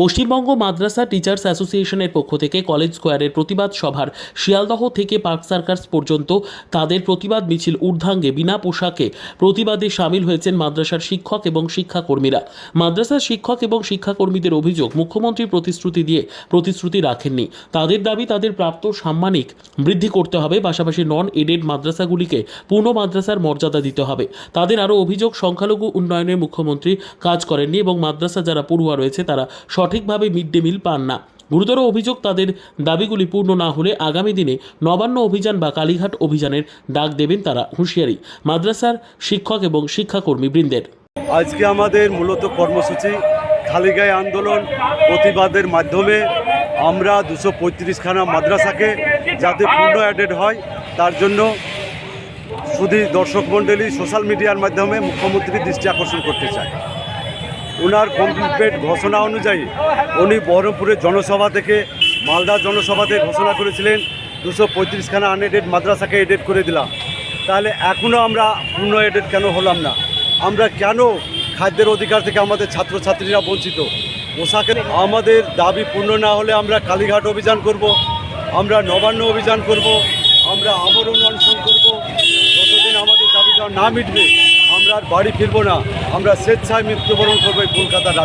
পশ্চিমবঙ্গ মাদ্রাসা teachers অ্যাসোসিয়েশনের পক্ষ থেকে কলেজ স্কোয়ারের প্রতিবাদ সভার শিয়ালদহ থেকে পার্ক সার্কাস পর্যন্ত তাদের প্রতিবাদ মিছিল ঊর্ধ্বাঙ্গে বিনা পোশাকে প্রতিবাদে সামিল হয়েছেন মাদ্রাসার শিক্ষক এবং শিক্ষাকর্মীরা। মাদ্রাসার শিক্ষক এবং শিক্ষাকর্মীদের অভিযোগ মুখ্যমন্ত্রী প্রতিশ্রুতি দিয়ে প্রতিশ্রুতি রাখেননি। তাদের দাবি, তাদের প্রাপ্ত সাম্মানিক বৃদ্ধি করতে হবে, পাশাপাশি নন এডেড মাদ্রাসাগুলিকে পূর্ণ মাদ্রাসার মর্যাদা দিতে হবে। তাদের আরও অভিযোগ, সংখ্যালঘু উন্নয়নে মুখ্যমন্ত্রী কাজ করেননি এবং মাদ্রাসা যারা পড়ুয়া রয়েছে, তারা সঠিকভাবে মিড ডে মিল পান না। গুরুতর অভিযোগ তাদের দাবিগুলি পূর্ণ না হলে আগামী দিনে নবান্ন অভিযান বা কালীঘাট অভিযানের ডাক দেবেন তারা হুঁশিয়ারি, মাদ্রাসার শিক্ষক এবং শিক্ষাকর্মী বৃন্দের। আজকে আমাদের মূলত কর্মসূচি খালিগায়ে আন্দোলন প্রতিবাদের মাধ্যমে আমরা দুশো পঁয়ত্রিশখানা মাদ্রাসাকে যাতে পূর্ণ অ্যাডেড হয়, তার জন্য শুধু দর্শক মণ্ডলী সোশ্যাল মিডিয়ার মাধ্যমে মুখ্যমন্ত্রীর দৃষ্টি আকর্ষণ করতে চায় ওনার কমপ্লিট ঘোষণা অনুযায়ী উনি বহরমপুরের জনসভা থেকে মালদা জনসভাতে ঘোষণা করেছিলেন, দুশো পঁয়ত্রিশখানা আনএডেড মাদ্রাসাকে এডেড করে দিলাম। তাহলে এখনও আমরা পূর্ণ এডেড কেন হলাম না? আমরা কেন খাদ্যের অধিকার থেকে আমাদের ছাত্রছাত্রীরা বঞ্চিত? পোশাকের আমাদের দাবি পূর্ণ না হলে আমরা কালীঘাট অভিযান করব, আমরা নবান্ন অভিযান করব, আমরা আমরণ অনশন করব, যতদিন আমাদের দাবিটা না মিটবে আমরা আর বাড়ি ফিরবো না। আমরা স্বেচ্ছায় মৃত্যুবরণ করব কলকাতা